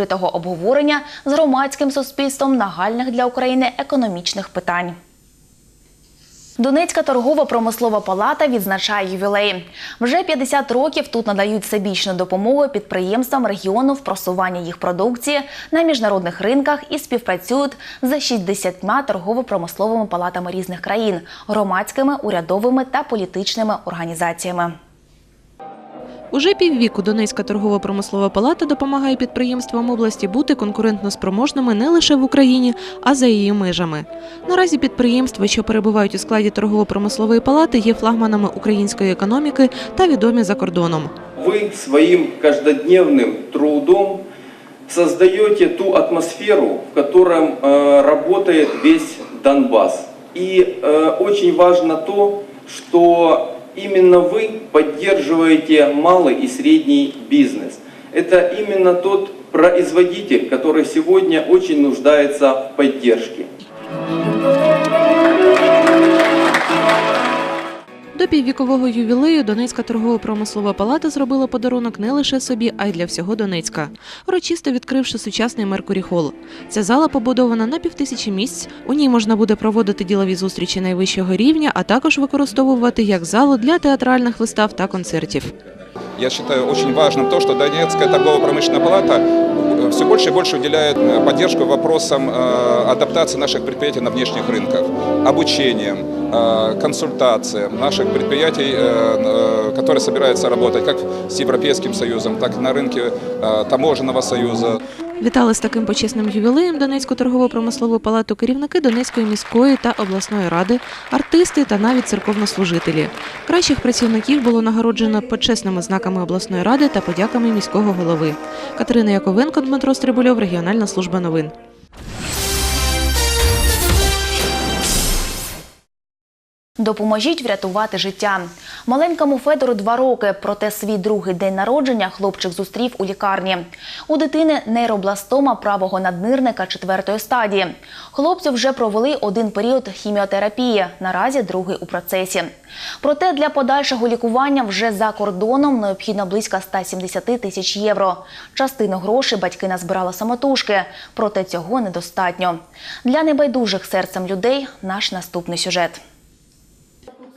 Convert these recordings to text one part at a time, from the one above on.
відкритого обговорення з громадським суспільством нагальних для України економічних питань. Донецька торгово-промислова палата відзначає ювілей. Вже 50 років тут надають всебічну допомогу підприємствам регіону в просуванні їх продукції на міжнародних ринках і співпрацюють з 60 торгово-промисловими палатами різних країн, громадськими, урядовими та політичними організаціями. Уже піввіку Донецька торгово-промислова палата допомагає підприємствам області бути конкурентноспроможними не лише в Україні, а за її межами. Наразі підприємства, що перебувають у складі торгово-промислової палати, є флагманами української економіки та відомі за кордоном. Вы своим каждодневным трудом создаете ту атмосферу, в котором э, работает весь Донбасс. И э, очень важно то, что именно вы поддерживаете малый и средний бизнес. Это именно тот производитель, который сегодня очень нуждается в поддержке. До піввікового ювілею Донецька торгово-промислова палата зробила подарунок не лише собі, а й для всього Донецька, урочисто відкривши сучасний Меркурі Холл. Ця зала побудована на півтисячі місць. У ній можна буде проводити ділові зустрічі найвищого рівня, а також використовувати як залу для театральних вистав та концертів. Я считаю очень важным то, что Донецкая торгово-промышленная палата все больше и больше уделяет э, поддержку вопросам э, адаптации наших предприятий на внешних рынках, обучением, э, консультациям наших предприятий, э, э, которые собираются работать как с Европейским Союзом, так и на рынке э, таможенного союза. Вітали з таким почесним ювілеєм Донецьку торгово-промислову палату керівники Донецької міської та обласної ради, артисти та навіть церковнослужителі. Кращих працівників було нагороджено почесними знаками обласної ради та подяками міського голови. Катерина Яковенко, Дмитро Стрибульов, регіональна служба новин. Допоможіть врятувати життя. Маленькому Федору два роки, проте свій другий день народження хлопчик зустрів у лікарні. У дитини нейробластома правого наднирника четвертої стадії. Хлопцю вже провели один період хіміотерапії, наразі другий у процесі. Проте для подальшого лікування вже за кордоном необхідно близько 170 тисяч євро. Частину грошей батьки назбирали самотужки, проте цього недостатньо. Для небайдужих серцем людей наш наступний сюжет.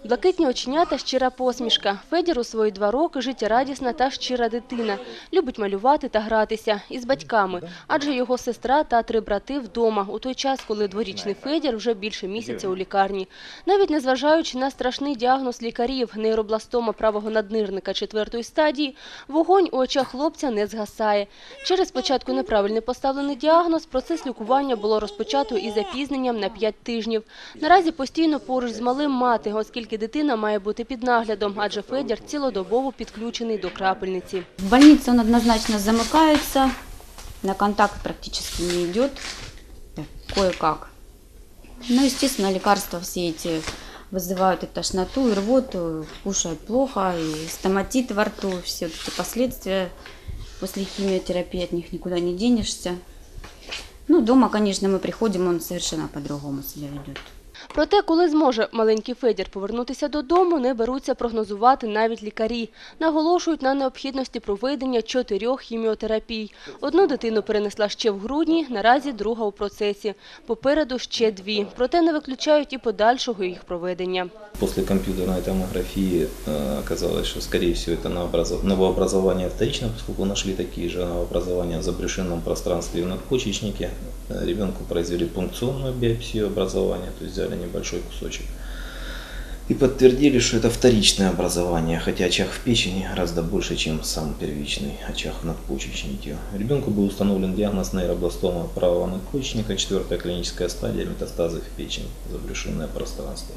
Блакитні оченята, щира посмішка. Федір у свої два роки життєрадісна та щира дитина. Любить малювати та гратися із батьками, адже його сестра та три брати вдома у той час, коли дворічний Федір вже більше місяця у лікарні. Навіть незважаючи на страшний діагноз лікарів нейробластома правого наднирника четвертої стадії, вогонь у очах хлопця не згасає. Через спочатку неправильно поставлений діагноз процес лікування було розпочато із запізненням на 5 тижнів. Наразі постійно поруч з малим мати, оскільки дитина має бути під наглядом, адже Федір цілодобово підключений до крапельниці. В больнице он однозначно замыкается, на контакт практически не идет, так, кое-как. Ну, естественно, лекарства все эти вызывают и тошноту, и рвоту, кушает плохо, и стоматит во рту, все вот эти последствия после химиотерапии, от них никуда не денешься. Ну, дома, конечно, мы приходим, он совершенно по-другому себя ведет. Проте, коли зможе маленький Федір повернутися додому, не беруться прогнозувати навіть лікарі. Наголошують на необхідності проведення чотирьох хіміотерапій. Одну дитину перенесла ще в грудні, наразі друга у процесі. Попереду ще дві. Проте не виключають і подальшого їх проведення. После компьютерной томографии э, оказалось, что, скорее всего, это новообразов- новообразование вторично, поскольку нашли такие же новообразования в забрешенном пространстве и в надпочечнике. Э, Ребенку произвели пункционную биопсию образования, то есть взяли небольшой кусочек. И подтвердили, что это вторичное образование, хотя очаг в печени гораздо больше, чем сам первичный очаг в надпочечнике. Ребенку был установлен диагноз нейробластома правого надпочечника, четвертая клиническая стадия, метастазы в печень, забрешенное пространство.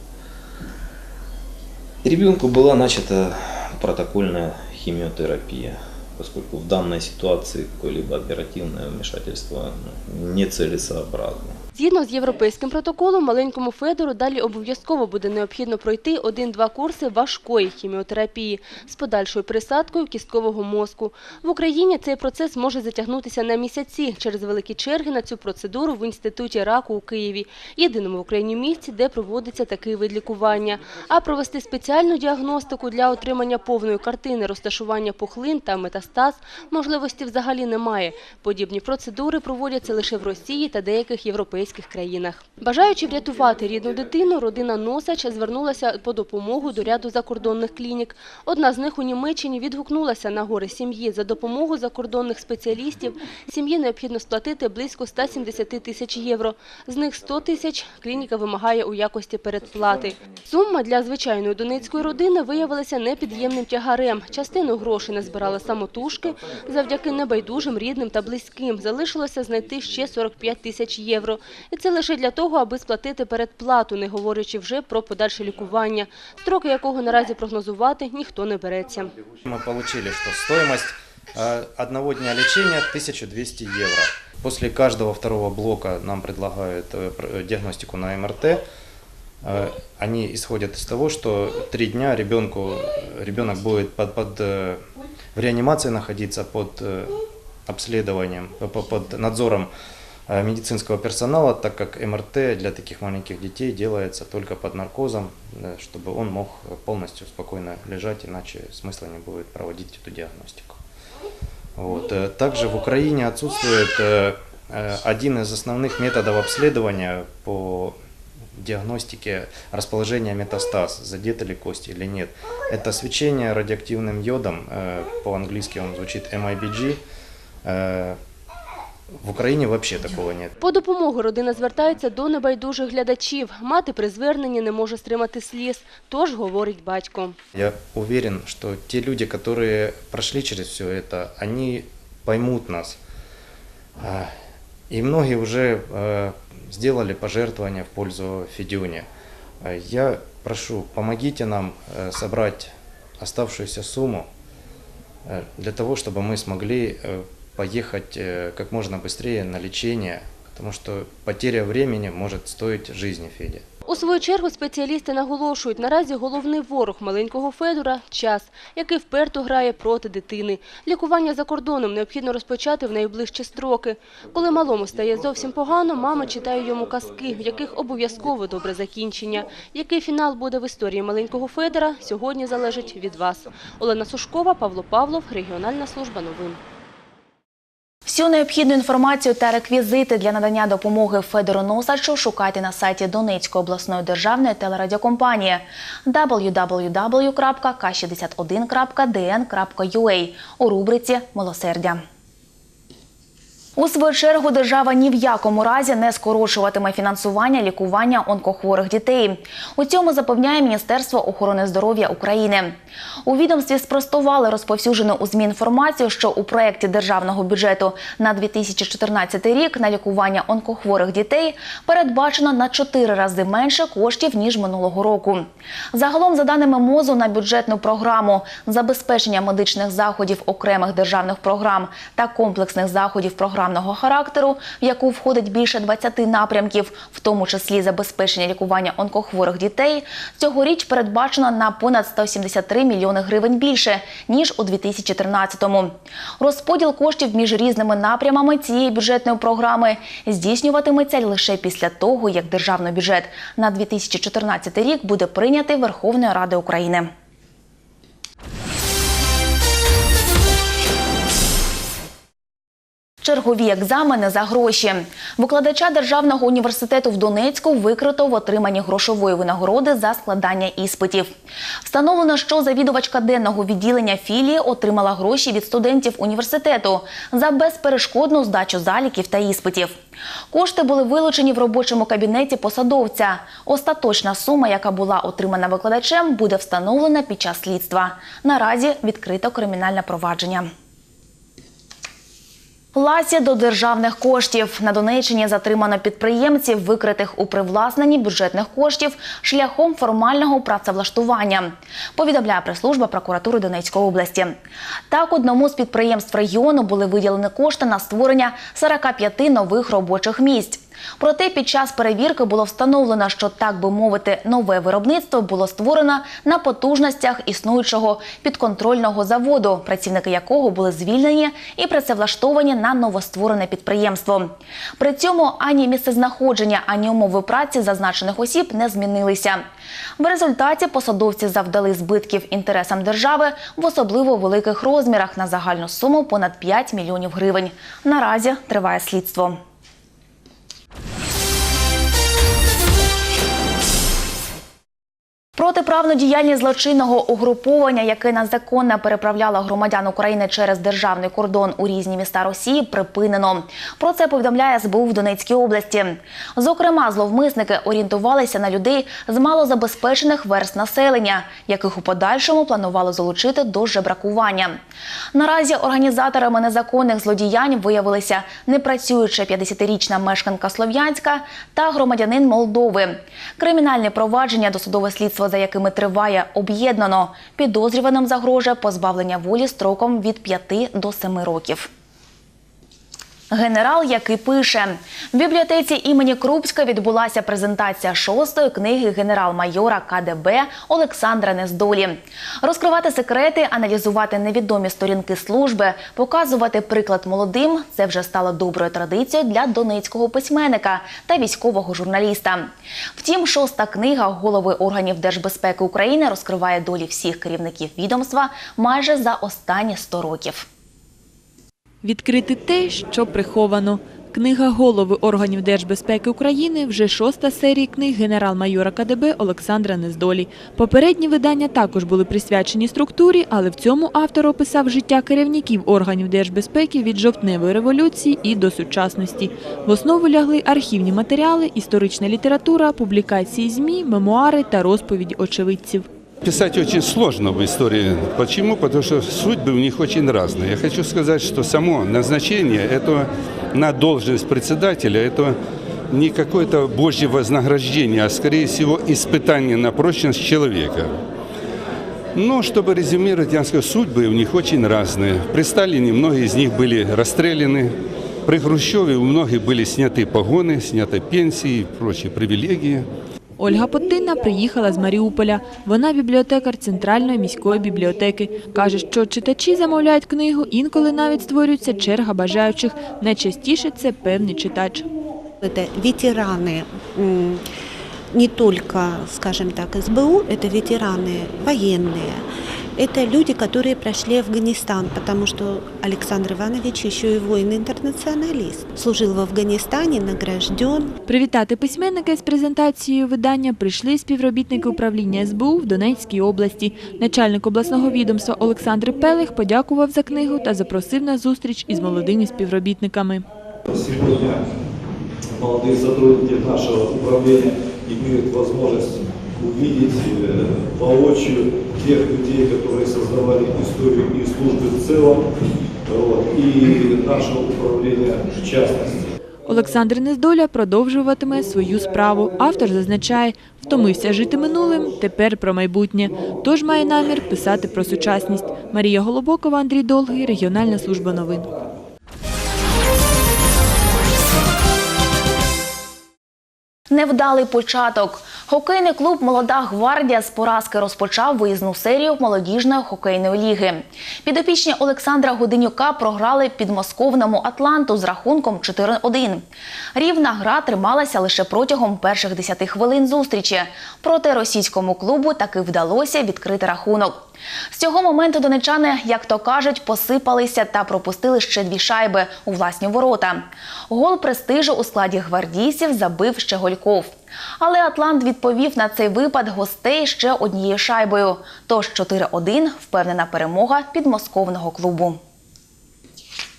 Ребенку была начата протокольная химиотерапия, поскольку в данной ситуации какое-либо оперативное вмешательство ну, нецелесообразно. Згідно з європейським протоколом, маленькому Федору далі обов'язково буде необхідно пройти один-два курси важкої хіміотерапії з подальшою присадкою кісткового мозку. В Україні цей процес може затягнутися на місяці через великі черги на цю процедуру в Інституті раку у Києві, єдиному в Україні місці, де проводиться такий вид лікування. А провести спеціальну діагностику для отримання повної картини розташування пухлин та метастаз можливості взагалі немає. Подібні процедури проводяться лише в Росії та деяких європейських країнах. Бажаючи врятувати рідну дитину, родина Носач звернулася по допомогу до ряду закордонних клінік. Одна з них у Німеччині відгукнулася на гори сім'ї. За допомогу закордонних спеціалістів сім'ї необхідно сплатити близько 170 тисяч євро. З них 100 тисяч клініка вимагає у якості передплати. Сума для звичайної донецької родини виявилася непід'ємним тягарем. Частину грошей назбирали самотужки. Завдяки небайдужим, рідним та близьким залишилося знайти ще 45 тисяч євро. І це лише для того, аби сплатити передплату, не говорячи вже про подальше лікування, строки якого наразі прогнозувати ніхто не береться. Мы получили, что стоимость э, одного дня лечения 1200 евро. После каждого второго блока нам предлагают э, пр- э, диагностику на МРТ. Э, Они исходят из того, что три дня ребенку, ребенок будет под, под, э, в реанимации находиться под э, обследованием, по- по- под надзором э, медицинского персонала, так как МРТ для таких маленьких детей делается только под наркозом, э, чтобы он мог полностью спокойно лежать, иначе смысла не будет проводить эту диагностику. Вот. э, Также в Украине отсутствует э, э, один из основных методов обследования по диагностике расположения метастаз, задеты ли кости или нет. Это свечение радиоактивным йодом, э, по-английски он звучит MIBG. Э, В Украине вообще такого нет. По допомогу родина звертається до небайдужих глядачів. Мати при зверненні не може стримати сліз, тож говорить батько. Я уверен, что те люди, которые прошли через все это, они поймут нас. А, И многие уже э, сделали пожертвования в пользу Федюни. А Я прошу, помогите нам э, собрать оставшуюся сумму э, для того, чтобы мы смогли э, поехать э, как можно быстрее на лечение, потому что потеря времени может стоить жизни Феде. У свою чергу спеціалісти наголошують, наразі головний ворог маленького Федора – час, який вперто грає проти дитини. Лікування за кордоном необхідно розпочати в найближчі строки. Коли малому стає зовсім погано, мама читає йому казки, в яких обов'язково добре закінчення. Який фінал буде в історії маленького Федора, сьогодні залежить від вас. Олена Сушкова, Павло Павлов, Регіональна служба новин. Всю необхідну інформацію та реквізити для надання допомоги Федору Носачу шукайте на сайті Донецької обласної державної телерадіокомпанії www.k61.dn.ua у рубриці «Милосердя». У свою чергу держава ні в якому разі не скорочуватиме фінансування лікування онкохворих дітей. У цьому запевняє Міністерство охорони здоров'я України. У відомстві спростували розповсюджену у ЗМІ інформацію, що у проєкті державного бюджету на 2014 рік на лікування онкохворих дітей передбачено на 4 рази менше коштів ніж минулого року. Загалом, за даними МОЗу, на бюджетну програму забезпечення медичних заходів окремих державних програм та комплексних заходів програмного характеру, в яку входить більше 20 напрямків, в тому числі забезпечення лікування онкохворих дітей, цьогоріч передбачено на понад 173 мільйони гривень більше ніж у 2013-му. Розподіл коштів між різними напрямами цієї бюджетної програми здійснюватиметься лише після того, як державний бюджет на 2014 рік буде прийнятий Верховною Радою України. Чергові екзамени за гроші. Викладача Державного університету в Донецьку викрито в отриманні грошової винагороди за складання іспитів. Встановлено, що завідувачка денного відділення філії отримала гроші від студентів університету за безперешкодну здачу заліків та іспитів. Кошти були вилучені в робочому кабінеті посадовця. Остаточна сума, яка була отримана викладачем, буде встановлена під час слідства. Наразі відкрито кримінальне провадження. Ласі до державних коштів на Донеччині затримано підприємців, викритих у привласненні бюджетних коштів шляхом формального працевлаштування. Повідомляє прес-служба прокуратури Донецької області. Так, одному з підприємств регіону були виділені кошти на створення 45 нових робочих місць. Проте під час перевірки було встановлено, що так би мовити, нове виробництво було створено на потужностях існуючого підконтрольного заводу, працівники якого були звільнені і працевлаштовані на новостворене підприємство. При цьому ані місцезнаходження, ані умови праці зазначених осіб не змінилися. В результаті посадовці завдали збитків інтересам держави в особливо великих розмірах на загальну суму понад 5 мільйонів гривень. Наразі триває слідство. Протиправну діяльність злочинного угруповання, яке незаконно переправляло громадян України через державний кордон у різні міста Росії, припинено. Про це повідомляє СБУ в Донецькій області. Зокрема, зловмисники орієнтувалися на людей з малозабезпечених верст населення, яких у подальшому планували залучити до жебракування. Наразі організаторами незаконних злодіянь виявилися непрацююча 50-річна мешканка Слов'янська та громадянин Молдови. Кримінальне провадження досудове слідство, за якими триває, об'єднано. Підозрюваним загрожує позбавлення волі строком від 5 до 7 років. Генерал, який пише в бібліотеці імені Крупська відбулася презентація шостої книги генерал-майора КДБ Олександра Нездолі. Розкривати секрети, аналізувати невідомі сторінки служби, показувати приклад молодим це вже стало доброю традицією для донецького письменника та військового журналіста. Втім, шоста книга голови органів держбезпеки України розкриває долі всіх керівників відомства майже за останні 100 років. Відкрити те, що приховано. Книга голови органів держбезпеки України вже шоста серії книг генерал-майора КДБ Олександра Нездолі. Попередні видання також були присвячені структурі, але в цьому автор описав життя керівників органів держбезпеки від жовтневої революції і до сучасності. В основу лягли архівні матеріали, історична література, публікації ЗМІ, мемуари та розповіді очевидців. Писать очень сложно в истории. Почему? Потому что судьбы у них очень разные. Я хочу сказать, что само назначение это на должность председателя, это не какое-то божье вознаграждение, а скорее всего испытание на прочность человека. Но, чтобы резюмировать, я скажу, судьбы у них очень разные. При Сталине многие из них были расстреляны. При Хрущеве у многих были сняты погоны, сняты пенсии и прочие привилегии. Ольга Потинна приїхала з Маріуполя. Вона бібліотекар Центральної міської бібліотеки. Каже, що читачі замовляють книгу, інколи навіть створюється черга бажаючих. Найчастіше це певний читач. М, не только, скажем так, СБУ, это ветераны военные. Это люди, которые прошли Афганистан, потому что Александр Иванович еще и воин-интернационалист. Служил в Афганистане, награжден. Привітати письменника з презентацією видання прийшли співробітники управління СБУ в Донецькій області. Начальник обласного відомства Олександр Пелих подякував за книгу та запросив на зустріч із молодими співробітниками. Сегодня молодые сотрудники нашего управления имеют возможность увидеть э, воочию тех людей, которые создавали историю и службы в целом, вот, и нашего управления в частности. Олександр Нездоля продовжуватиме свою справу. Автор зазначає, втомився жити минулим, тепер про майбутнє. Тож має намір писати про сучасність. Марія Голобокова, Андрій Долгий, регіональна служба новин. Невдалий початок. Хокейний клуб Молода гвардія з поразки розпочав виїзну серію молодіжної хокейної ліги. Підопічні Олександра Годинюка програли підмосковному Атланту з рахунком 4-1. Рівна гра трималася лише протягом перших 10 хвилин зустрічі. Проте російському клубу таки вдалося відкрити рахунок. З цього моменту донечани, як то кажуть, посипалися та пропустили ще дві шайби у власні ворота. Гол престижу у складі гвардійців забив ще Гольков. Але Атлант відповів на цей випад гостей ще однією шайбою. Тож 4-1 впевнена перемога підмосковного клубу.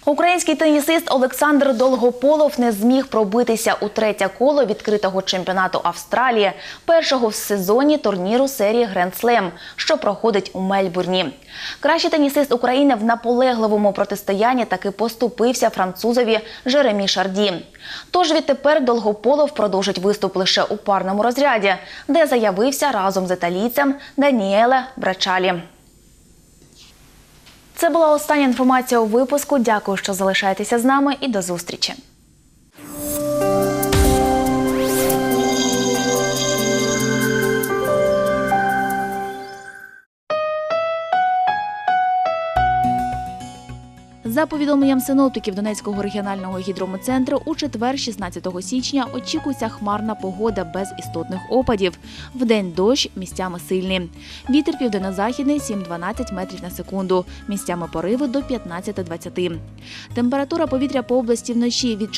Український тенісист Олександр Долгополов не зміг пробитися у третє коло відкритого чемпіонату Австралії, першого в сезоні турніру серії Гренд Слем, що проходить у Мельбурні. Кращий тенісист України в наполегливому протистоянні таки поступився французові Жеремі Шарді. Тож відтепер Долгополов продовжить виступ лише у парному розряді, де заявився разом з італійцем Даніеле Брачалі. Це була остання інформація у випуску. Дякую, що залишаєтеся з нами і до зустрічі. За повідомленням синоптиків Донецького регіонального гідромецентру, у четвер, 16 січня, очікується хмарна погода без істотних опадів. Вдень дощ, місцями сильний. Вітер південно-західний 7-12 метрів на секунду. Місцями пориви до 15-20. Температура повітря по області вночі від